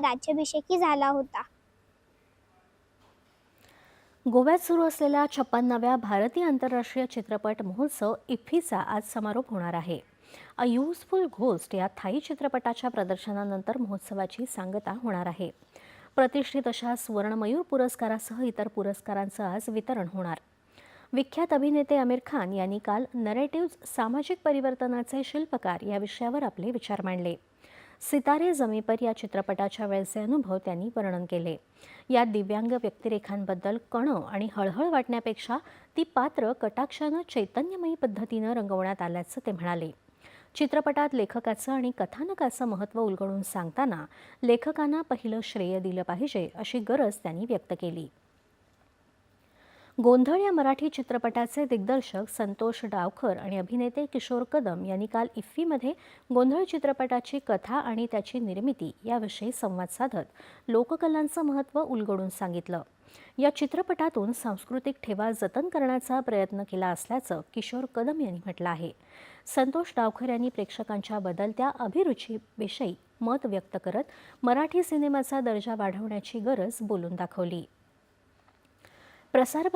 राज्याभिषेकही झाला होता. गोव्यात सुरू असलेला छप्पन्नाव्या भारतीय आंतरराष्ट्रीय चित्रपट महोत्सव इफ्फीचा आज समारोप होणार आहे. अ युजफुल घोस्ट या थाई चित्रपटाच्या प्रदर्शनानंतर महोत्सवाची सांगता होणार आहे. प्रतिष्ठित अशा सुवर्णमयूर पुरस्कारासह इतर पुरस्कारांचं आज वितरण होणार. विख्यात अभिनेते आमिर खान यांनी काल नरेटिव्ज सामाजिक परिवर्तनाचे शिल्पकार या विषयावर आपले विचार मांडले. सितारे जमेपर या चित्रपटाच्या वेळचे अनुभव त्यांनी वर्णन केले. या दिव्यांग व्यक्तिरेखांबद्दल कणं आणि हळहळ वाटण्यापेक्षा ती पात्र कटाक्षानं चैतन्यमयी पद्धतीनं रंगवण्यात आल्याचं ते म्हणाले. चित्रपटात लेखकाचं आणि कथानकाचं महत्त्व उलगडून सांगताना लेखकांना पहिलं श्रेय दिलं पाहिजे अशी गरज त्यांनी व्यक्त केली. गोंधळ या मराठी चित्रपटाचे दिग्दर्शक संतोष डावखर आणि अभिनेते किशोर कदम यांनी काल इफ्फीमध्ये गोंधळ चित्रपटाची कथा आणि त्याची निर्मिती याविषयी संवाद साधत लोककलांचं महत्त्व उलगडून सांगितलं. या चित्रपटातून सांस्कृतिक ठेवा जतन करण्याचा प्रयत्न केला असल्याचं किशोर कदम यांनी म्हटलं आहे. संतोष डावखर यांनी प्रेक्षकांच्या बदलत्या अभिरुचीविषयी मत व्यक्त करत मराठी सिनेमाचा दर्जा वाढवण्याची गरज बोलून दाखवली. प्रसार